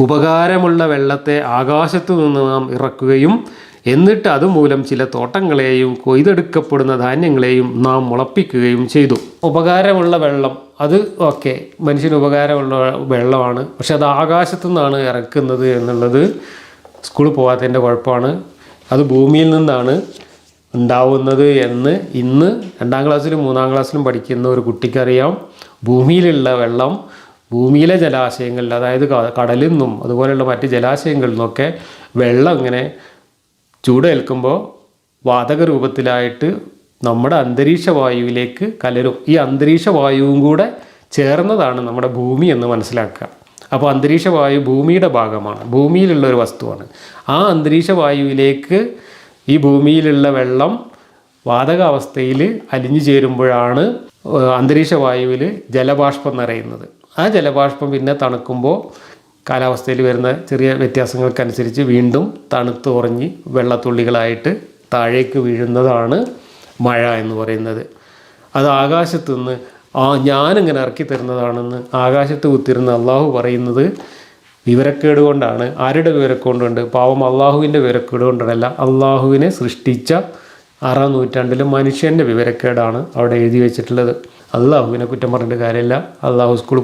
ഉപകാരമുള്ള വെള്ളത്തെ ആകാശത്തു നിന്ന് നാം ഇറക്കുകയും എന്നിട്ട് അതുമൂലം ചില തോട്ടങ്ങളെയും കൊയ്തെടുക്കപ്പെടുന്ന ധാന്യങ്ങളെയും നാം മുളപ്പിക്കുകയും ചെയ്തു. ഉപകാരമുള്ള വെള്ളം അത് ഓക്കെ മനുഷ്യന് ഉപകാരമുള്ള വെള്ളമാണ്. പക്ഷെ അത് ആകാശത്തു നിന്നാണ് ഇറക്കുന്നത് എന്നുള്ളത് സ്കൂളിൽ പോകാത്തതിന്റെ കുഴപ്പമാണ്. അത് ഭൂമിയിൽ നിന്നാണ് ഉണ്ടാവുന്നത് എന്ന് ഇന്ന് രണ്ടാം ക്ലാസ്സിലും മൂന്നാം ക്ലാസ്സിലും പഠിക്കുന്ന ഒരു കുട്ടിക്കറിയാം. ഭൂമിയിലുള്ള വെള്ളം ഭൂമിയിലെ ജലാശയങ്ങളിൽ അതായത് കടലിൽ നിന്നും അതുപോലെയുള്ള മറ്റ് ജലാശയങ്ങളിൽ നിന്നൊക്കെ വെള്ളം ഇങ്ങനെ ചൂടേൽക്കുമ്പോൾ വാതക രൂപത്തിലായിട്ട് നമ്മുടെ അന്തരീക്ഷ വായുവിലേക്ക് കലരും. ഈ അന്തരീക്ഷ വായുവും കൂടെ ചേർന്നതാണ് നമ്മുടെ ഭൂമി എന്ന് മനസ്സിലാക്കുക. അപ്പോൾ അന്തരീക്ഷ വായു ഭൂമിയുടെ ഭാഗമാണ് ഭൂമിയിലുള്ള ഒരു വസ്തുവാണ്. ആ അന്തരീക്ഷ വായുവിലേക്ക് ഈ ഭൂമിയിലുള്ള വെള്ളം വാതകാവസ്ഥയിൽ അലിഞ്ഞു ചേരുമ്പോഴാണ് അന്തരീക്ഷ വായുവിൽ ജലബാഷ്പം നിറയുന്നത്. ആ ജലബാഷ്പം പിന്നെ തണുക്കുമ്പോൾ കാലാവസ്ഥയിൽ വരുന്ന ചെറിയ വ്യത്യാസങ്ങൾക്കനുസരിച്ച് വീണ്ടും തണുത്ത് ഉറഞ്ഞ് വെള്ളത്തുള്ളികളായിട്ട് താഴേക്ക് വീഴുന്നതാണ് മഴ എന്ന് പറയുന്നത്. അത് ആകാശത്തു നിന്ന് ആ ഞാനിങ്ങനെ ഇറക്കി തരുന്നതാണെന്ന് ആകാശത്ത് കുത്തിരുന്ന അള്ളാഹു പറയുന്നത് വിവരക്കേട് കൊണ്ടാണ്. ആരുടെ വിവരക്കൊണ്ടുണ്ട് കൊണ്ട് പാവം അള്ളാഹുവിന്റെ വിവരക്കേട് കൊണ്ടല്ല അള്ളാഹുവിനെ സൃഷ്ടിച്ച ആറാം നൂറ്റാണ്ടിലെ മനുഷ്യന്റെ വിവരക്കേടാണ് അവിടെ എഴുതി വെച്ചിട്ടുള്ളത്. അള്ളാഹുവിനെ കുറ്റം പറഞ്ഞിട്ട് കാര്യമില്ല. അള്ളാഹു സ്കൂൾ